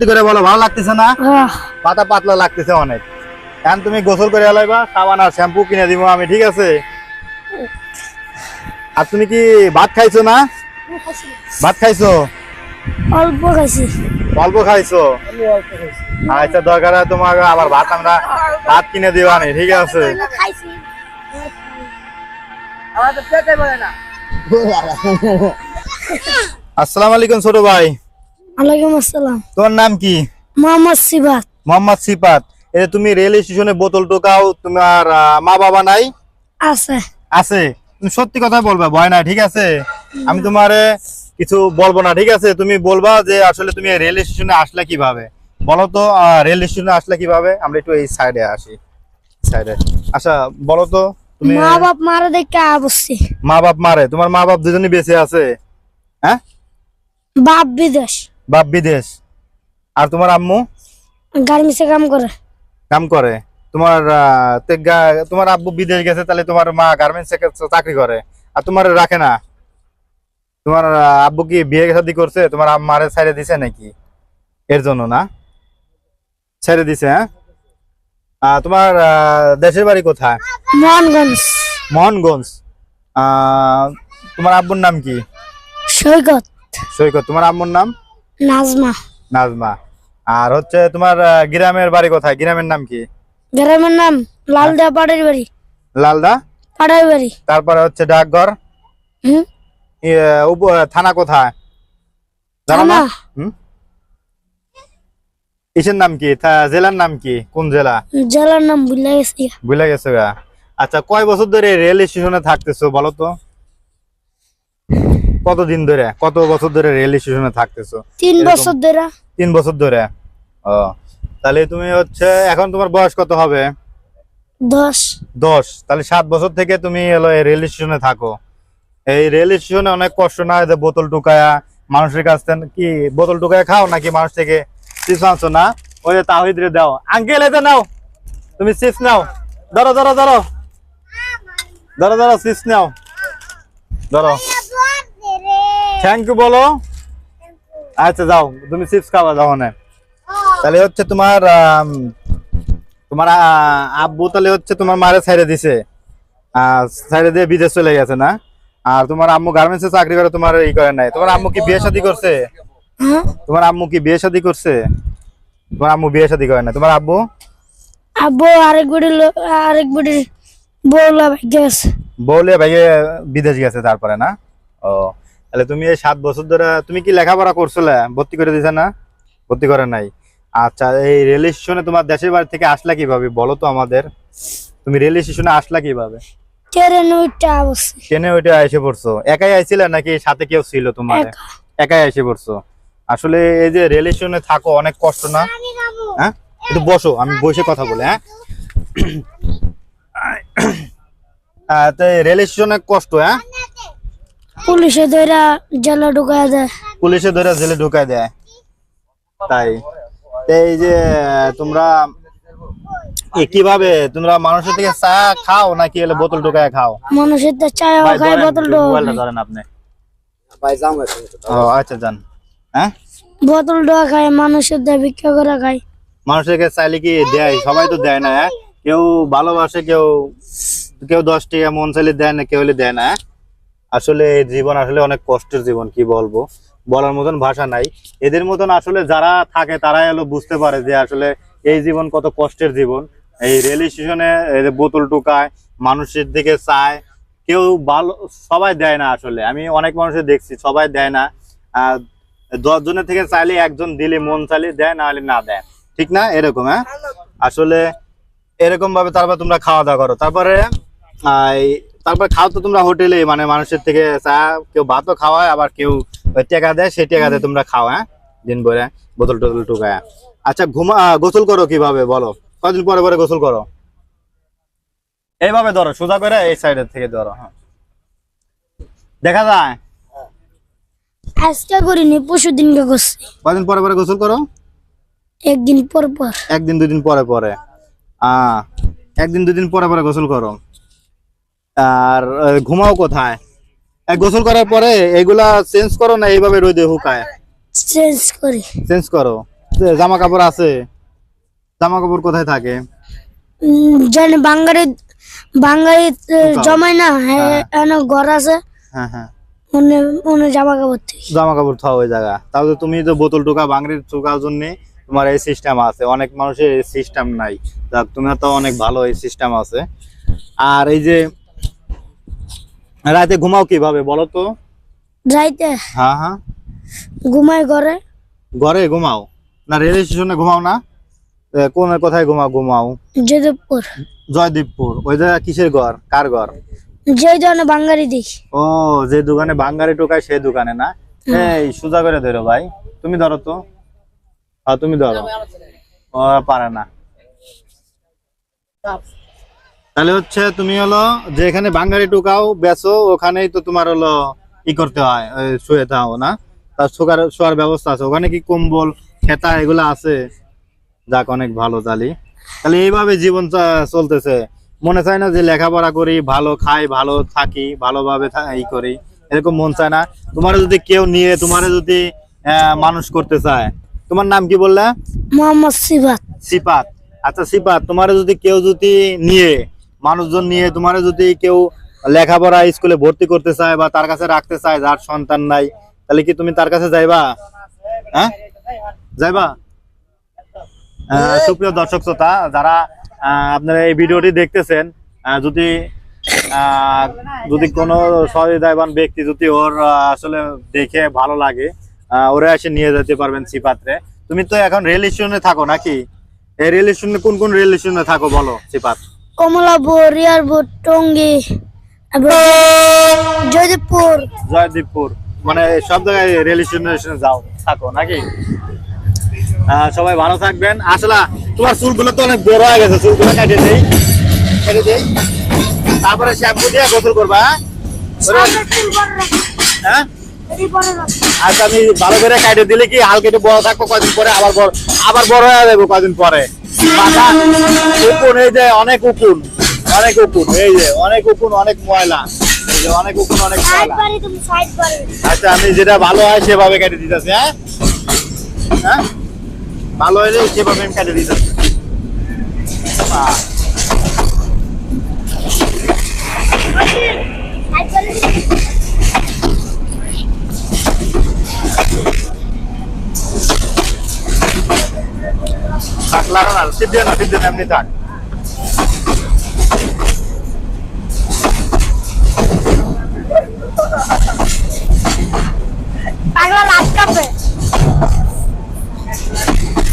সত্যি করে বলো ভালো লাগতেছে না? পাতা পাতলা লাগতেছে অনেক। এখন তুমি গোসল করে এলাইবা সাবান আর শ্যাম্পু কিনে দিব আমি ঠিক আছে? আর তুমি কি ভাত খাইছো না? ভাত খাইছো? অল্প খাইছি। অল্প খাইছো? আচ্ছা দরকার হয় তোমার আবার ভাত আমরা ভাত কিনে দিবা নি ঠিক আছে? আসসালামু আলাইকুম ছোট ভাই। ওয়ালাইকুম আসসালাম। তোমার নাম কি? মোহাম্মদ সিবাত মোহাম্মদ এই তুমি রেল স্টেশনে বোতল টোকাও তোমার মা বাবা নাই? আছে। আছে? তুমি সত্যি কথা বলবা ভয় নাই ঠিক আছে? আমি তোমারে কিছু বলব না ঠিক আছে? তুমি বলবা যে আসলে তুমি রেল স্টেশনে আসলে কীভাবে? বলো তো রেল স্টেশনে আসলে কীভাবে? আমরা একটু এই সাইডে আসি। সাইডে। আচ্ছা বলো তো তুমি মা বাপ মারা দেখে বসছি মা বাপ মারে? তোমার মা বাপ দুজনই বেঁচে আছে? হ্যাঁ? বাপ বিদেশ। বাপ বিদেশ। আর তোমার আম্মু? গার্মেন্টসে কাম করে। কাম করে। তোমার তোমার আব্বু বিদেশ গেছে তাহলে তোমার মা গার্মেন্টস চাকরি করে। আর তোমার রাখে না। তোমার আব্বু কি বিয়ে শাদী করছে? তোমার মারে ছেড়ে দিছে নাকি? এর জন্য না? ছেড়ে দিছে হ্যাঁ? তোমার দেশের বাড়ি কোথায়? মোহনগঞ্জ। মোহনগঞ্জ। তোমার আব্বুর নাম কি? সৈকত। সৈকত। তোমার আম্মুর নাম? নাজমা। নাজমা। আর হচ্ছে তোমার গ্রামের বাড়ি কোথায়? গ্রামের নাম কি? গ্রামের নাম লালদা পাড়ের বাড়ি। লালদা? পাড়ার বাড়ি। তারপরে হচ্ছে ডাকঘর? হুম। থানা কোথায়? জানো না? হুম? ইসের নাম কি? জেলার নাম কি? কোন জেলা? জেলার নাম ভুলে গেছি। ভুলে গেছো আচ্ছা কয় বছর ধরে রেল স্টেশনে থাকতেছো বলো তো? কতদিন ধরে? কত বছর ধরে রেল স্টেশনে থাকতেছো? তিন বছর ধরে। তিন বছর ধরে? ও তাহলে তুমি হচ্ছে এখন তোমার বয়স কত হবে? দশ। দশ। তাহলে সাত বছর থেকে তুমি এলো এই রেল স্টেশনে থাকো। এই রেল স্টেশনে অনেক কষ্ট না যে বোতল টুকায়া মানুষের কাছ থেকে কি বোতল টুকায়া খাও নাকি মানুষ থেকে চিপস আনছো? না? ওই যে তাহিদ রে দাও। আঙ্কেল এতে নাও। তুমি চিপস নাও। ধরো ধরো ধরো। ধরো ধরো চিপস নাও। ধরো। থ্যাংক ইউ বলো। আচ্ছা যাও। তুমি চিপস খাওয়া যাও না তাহলে হচ্ছে তোমার তোমার আব্বু তাহলে হচ্ছে তোমার মারে ছাইড়ে দিছে। ছাইড়ে দিয়ে বিদেশ চলে গেছে না? আর তোমার আম্মু গার্মেন্টসে চাকরি করে তোমার ই করে নাই। তোমার আম্মু কি বিয়ে শাদী করছে? হ্যাঁ? তোমার আম্মু কি বিয়ে শাদী করছে? তোমার আম্মু বিয়ে শাদী করে না তোমার আব্বু? আব্বু আরেক বুড়ি আরেক বুড়ি বউলা গেছে। বউলে ভাইয়ে বিদেশ গেছে তারপরে না? ও। তাহলে তুমি এই সাত বছর ধরে তুমি কি লেখাপড়া করছিলে? ভর্তি করে দিছে না? ভর্তি করে নাই। আচ্ছা এই রেল স্টেশনে তোমার দেশের বাড়ি থেকে আসলা কীভাবে? বলো তো আমাদের। তুমি রেল স্টেশনে আসলা কীভাবে? ট্রেন ট্রেনে এসে পড়ছো। একাই আইছিলে নাকি সাথে কেউ ছিল তোমার? একাই এসে পড়ছো। আসলে এই যে রেল স্টেশনে থাকো অনেক কষ্ট না? হ্যাঁ? একটু বসো আমি বসে কথা বলে হ্যাঁ? তো এই রেল স্টেশনে কষ্ট হ্যাঁ? পুলিশে ধরা জেলা ঢুকায় দেয়। পুলিশে ধরে জেলে ঢুকায় দেয়। তাই। এই যে তোমরা কীভাবে তোমরা মানুষের থেকে চা খাও নাকি এলে বোতল ঢুকায় খাও? মানুষের খায় ধরেন, বোতল মোবাইলটা ধরেন আপনি। ও আচ্ছা যান। হ্যাঁ? বোতল ডোয়া খায় মানুষের দিয়ে ভিক্ষা করে খায়। মানুষেরকে চাইলে কি দেয়? সবাই তো দেয় না হ্যাঁ? কেউ ভালোবাসে কেউ কেউ দশ টাকা মন চাইলে দেয় না কেউ হলে দেয় না হ্যাঁ? আসলে এই জীবন আসলে অনেক কষ্টের জীবন কি বলব? বলার মতন ভাষা নাই। এদের মতন আসলে যারা থাকে তারাই হলো বুঝতে পারে যে আসলে এই জীবন কত কষ্টের জীবন। এই রেল স্টেশনে বোতল টোকায় মানুষের দিকে চায় কেউ ভালো সবাই দেয় না আসলে। আমি অনেক মানুষের দেখছি সবাই দেয় না। জনের থেকে চাইলে একজন দিলে মন চাইলে দেয় না হলে না দেয়। ঠিক না? এরকম হ্যাঁ? আসলে এরকম ভাবে তারপর তোমরা খাওয়া দাওয়া করো। তারপরে তারপর খাও তো তোমরা হোটেলে মানে মানুষের থেকে চা কেউ ভাতও খাওয়ায় আবার কেউ টাকা দেয় সেই টেকা দিয়ে তোমরা খাও হ্যাঁ? দিন ভরে বোতল টোতল টুকায় আচ্ছা ঘুমা গোসল করো কীভাবে বলো? কদিন পরে পরে গোসল করো? এইভাবে ধরো সোজা করে এই সাইডের থেকে ধরো হ্যাঁ। দেখা যায়? আজকে করিনি পরশু দিনকে করছি কদিন পরে পরে গোসল করো? একদিন পর পর। একদিন দুদিন পরে পরে। আহ একদিন দুদিন পরে পরে গোসল করো। আর ঘুমাও কোথায়? গোসল করার পরে এগুলা চেঞ্জ করো না এইভাবে রোদে হুকায় চেঞ্জ করি। চেঞ্জ করো। জামা কাপড় আছে? জামা কাপড় কোথায় থাকে? জানি বাঙালি বাঙালি জমায় না হ্যাঁ। ঘর আছে। হ্যাঁ হ্যাঁ। জামা কাপড় থেকে। জামা কাপড় থাও ওই জায়গা। তাহলে তুমি তো বোতল টোকা বাংরির টোকার জন্য তোমার এই সিস্টেম আছে। অনেক মানুষের এই সিস্টেম নাই। যাক তোমার তো অনেক ভালো এই সিস্টেম আছে। আর এই যে রাতে ঘুমাও কীভাবে বলো তো? যাইতে হ্যাঁ হ্যাঁ। ঘুমাই ঘরে। ঘরে ঘুমাও। না রেল স্টেশনে ঘুমাও না? এ, কোন কোথায় ঘুমাও ঘুমাও? যোধপুর জয়দীপপুর ওই জায়গা কিসের ঘর? কার ঘর? যে ধরনের বাঙালি দেখি। ও যে দোকানে বাঙ্গারি টোকায় সেই দোকানে না? এই সোজা করে ধরো ভাই। তুমি ধরো তো। হ্যাঁ তুমি ধরো। ও পারে না। তাহলে হচ্ছে তুমি হলো যে এখানে বাঙ্গারি টোকাও বেচো ওখানেই তো তোমার হলো ই করতে হয় শুয়ে থাও না। তার শোকার শোয়ার ব্যবস্থা আছে। ওখানে কি কম্বল খেতা এগুলো আছে? যাক অনেক ভালো তালি। তাহলে এইভাবে জীবন চলতেছে। মনে চায় না যে লেখাপড়া করি ভালো খাই ভালো থাকি ভালোভাবে ই করি। এরকম মন চায় না। তোমার যদি কেউ নিয়ে তোমার যদি আহ, মানুষ করতে চায় তোমার নাম কি বললে? মোহাম্মদ সিবাত সিপাত আচ্ছা সিপাত তোমার যদি কেউ যদি নিয়ে মানুষজন নিয়ে তোমার যদি কেউ লেখাপড়া স্কুলে ভর্তি করতে চায় বা তার কাছে রাখতে চায়, যার সন্তান নাই, তাহলে কি তুমি তার কাছে যাইবা? হ্যাঁ? যাইবা? সুপ্রিয় দর্শক শ্রোতা, যারা আপনারা এই ভিডিওটি দেখতেছেন যদি যদি কোনো সহৃদয়বান ব্যক্তি যদি ওর আসলে দেখে ভালো লাগে ওরা এসে নিয়ে যেতে পারবেন সিপাত্রে। তুমি তো এখন রেল স্টেশনে থাকো নাকি? এই রেল স্টেশনে কোন কোন রেল স্টেশনে থাকো বলো, সিপাত? কমলাপুর রিয়ারপুর টঙ্গী যোধপুর জয়দীপপুর মানে সব জায়গায় রেল স্টেশনে যাও থাকো নাকি? সবাই ভালো থাকবেন। আসলে তোমার চুলগুলো তো অনেক বড় হয়ে গেছে চুলগুলো কেটে দেই কেটে দেই। তারপরে শ্যাম্পু দিয়ে গোসল করবা হ্যাঁ? হ্যাঁ? আচ্ছা আমি ভালো করে কাটে দিলে কি হালকা একটু বড় থাকব কদিন পরে? আবার বড় আবার বড় হয়ে যাব কদিন পরে? উকুন এই যে অনেক উকুন অনেক উকুন এই যে অনেক উকুন অনেক ময়লা এই যে অনেক উকুন অনেক ময়লা। আচ্ছা আমি যেটা ভালো হয় সেভাবে কেটে দিতেছি হ্যাঁ? হ্যাঁ? ভালো হলে সেভাবে আমি কেটে দিতেছি। আহ, থাক লাগানো না সিদ্ধ না সিদ্ধ না এমনি থাক পাগলা লাভ কাপে।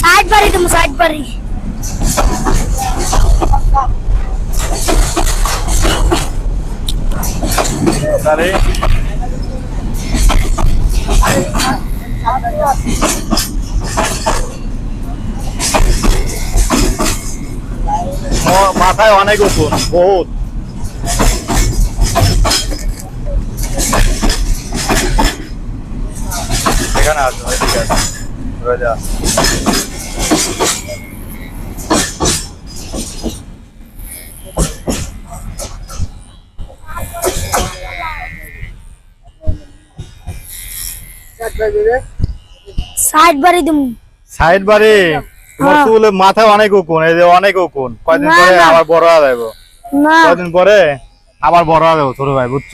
সাইড বাড়ি তুমি সাইড বাড়ি তাহলে মাথায় অনেক উকুন বহুত। এখানে ওইদিকে আছে সাইড বাড়ি তুমি সাইড বাড়ি। চুলে মাথায় অনেক উকুন এই যে অনেক উকুন। কয়দিন পরে না। আবার বড় হয়ে যাব কয়দিন পরে আবার বড় হয়ে যাব ছোট ভাই বুঝছ?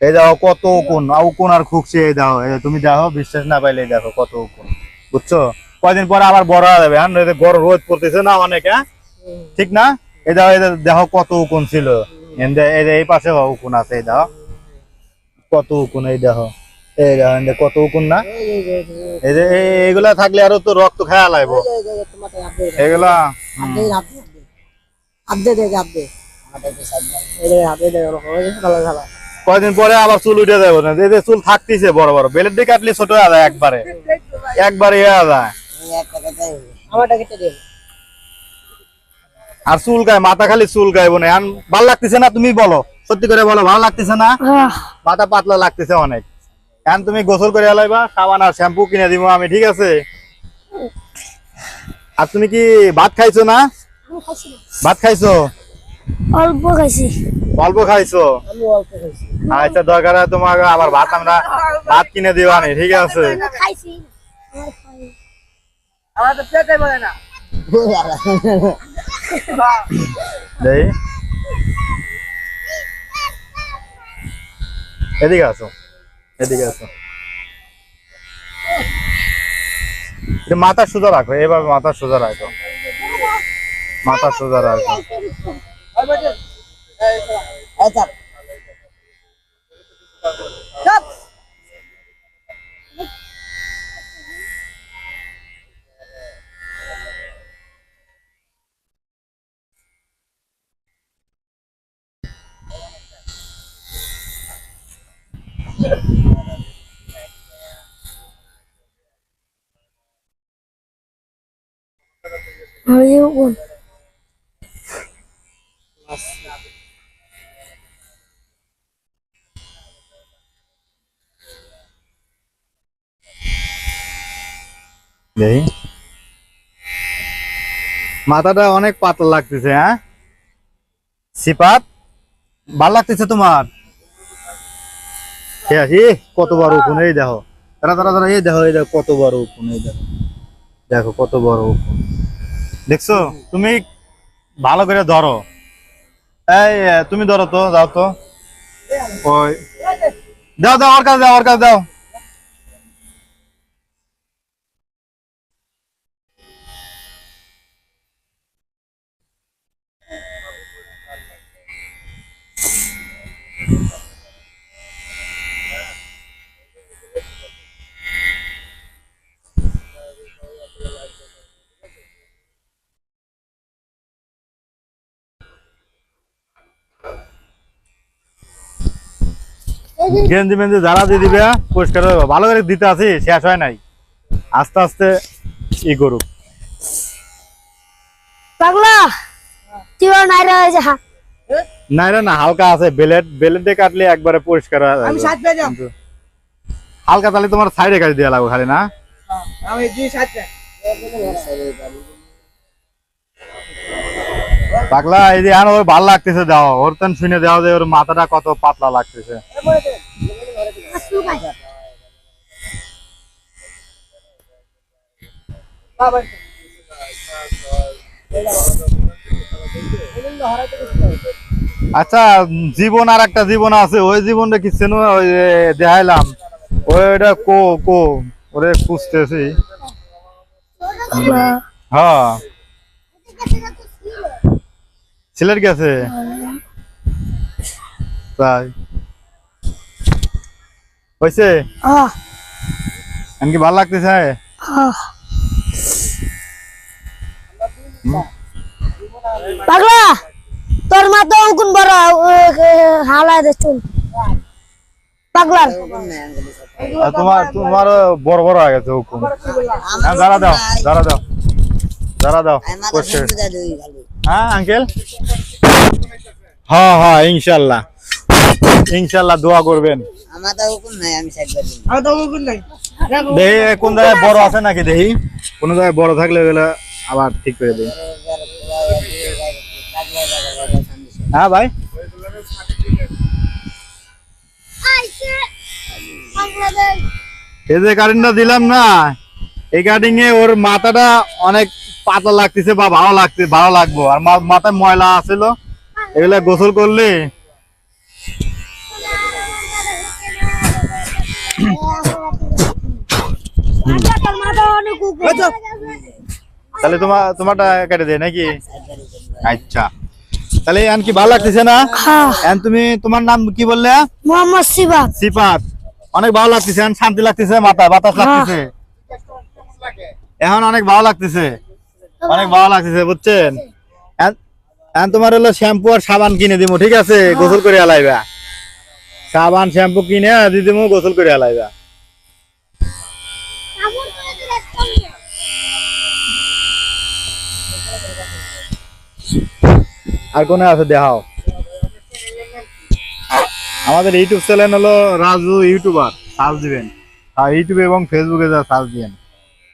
এই দেখো কত উকুন উকুন আর খুকছে এই দেখো এই তুমি দেখো বিশ্বাস না পাইলে এই দেখো কত উকুন বুঝছ? কয়দিন পরে আবার বড় হয়ে যাবে হ্যাঁ? গরম রোদ পড়তেছে না অনেক হ্যাঁ? ঠিক না? এই দেখো এই দেখো কত উকুন ছিল। এই পাশে উকুন আছে এই দেখো। কত উকুন এই দেখো। কত উকুন না? এই যে এইগুলা থাকলে আরও তো রক্ত খেয়া লাগবো এগুলা কয়দিন পরে আবার চুল উঠে যাবে না? যে চুল থাকতেছে বড় বড়। বেলের দিকে কাটলে ছোট হয়ে যায় একবারে। একবারে হয়ে যায়। আর চুল গায়ে মাথা খালি চুল গায়ে বোনে ভালো লাগতেছে না তুমি বলো? সত্যি করে বলো ভালো লাগতেছে না? মাথা পাতলা লাগতেছে অনেক। এখন তুমি গোসল করে এলাইবা সাবান আর শ্যাম্পু কিনে দিব আমি ঠিক আছে? আর তুমি কি ভাত খাইছো না? ভাত খাইছো? অল্প খাইছি। অল্প খাইছো? আচ্ছা দরকার হয় তোমাকে আবার ভাত আমরা ভাত কিনে দিবানি ঠিক আছে? খাইছি। আমার তো পেটে বলে না। দেই। এদিকে আসো। মাথা সোজা রাখো এভাবে মাথা সোজা রাখো। মাথা সোজা রাখো। ওই দেই মাথাটা অনেক পাতলা লাগতেছে হ্যাঁ? সিপাত, ভালো লাগতেছে তোমার? কত বড় উকুন, এই দেখো। তারা তারা তারা এই দেখো এই দেখো, কত বড় এই দেখো। দেখো, কত বড় দেখছ? তুমি ভালো করে ধরো। এই তুমি ধরো তো, যাও তো। ওই। দাও দাও, ওর কাছে দাও, ওর কাছে দাও। গেঞ্জি মেঞ্জি যারা দিয়ে দিবে পরিষ্কার ভালো করে দিতে আছি শেষ হয় নাই। আস্তে আস্তে ই করুক। পাগলা যা। না না হালকা আছে বেলেট বেলেটে কাটলে একবারে পরিষ্কার আমি সাত পেয়ে যাম হালকা তাহলে তোমার সাইডে কাটি দেওয়া লাগবে খালি না? আমি দুই সাত পেয়ে পাগলা এই যে ওর ভালো লাগতেছে দাও ওর তেন শুনে দাও যে ওর মাথাটা কত পাতলা লাগতেছে। আচ্ছা জীবন আর একটা জীবন আছে। ওই জীবনটা কি চেনো ওই দেখাইলাম। ওইটা কো কো ওরে খুঁজতেছি। হ্যাঁ। সিলেট গেছে তাই। হয়েছে? আহ। এমনকি ভালো লাগতেছে? আহ। পাগলা তোর মা তো কোন বড় হালাই দে চুল। পাগলার আর তোমার তোমার বড় বড় হয়ে গেছে হুকুম হ্যাঁ দাঁড়া দাও দাঁড়া দাও দাঁড়া দাও করছে। হ্যাঁ আঙ্কেল? হ্যাঁ হ্যাঁ ইনশাল্লাহ। ইনশাল্লাহ দোয়া করবেন। দেখি কোন জায়গায় বড় আছে নাকি দেখি কোন জায়গায় বড় থাকলে ওগুলো আবার ঠিক করে দিই হ্যাঁ ভাই? এই যে কাটিংটা দিলাম না এই কাটিং এ ওর মাথাটা অনেক পাতলা লাগতেছে বা ভালো লাগছে ভালো লাগবো। আর মাথায় ময়লা আছিল। এগুলা গোসল করলে তাহলে তোমার তোমারটা কেটে দেয় নাকি? আচ্ছা। তাহলে এখন কি ভালো লাগতেছে না? হ্যাঁ। এখন তুমি তোমার নাম কি বললে? মোহাম্মদ সিপাত অনেক ভালো লাগতেছে শান্তি লাগতেছে মাথায় বাতাস লাগতেছে। এখন অনেক ভালো লাগতেছে। অনেক ভালো লাগতেছে, বুঝছেন? এখন- তোমার হলো শ্যাম্পু আর সাবান কিনে দিবো ঠিক আছে? গোসল করে আলাইবা সাবান, শ্যাম্পু কিনে দিয়ে দিবো গোসল করে আলাইবা আর কোনে আছে দেখাও? আমাদের ইউটিউব চ্যানেল হলো রাজু ইউটিউবার, সার্চ দিবেন। আর ইউটিউবে এবং ফেসবুকে যা সার্চ দিবেন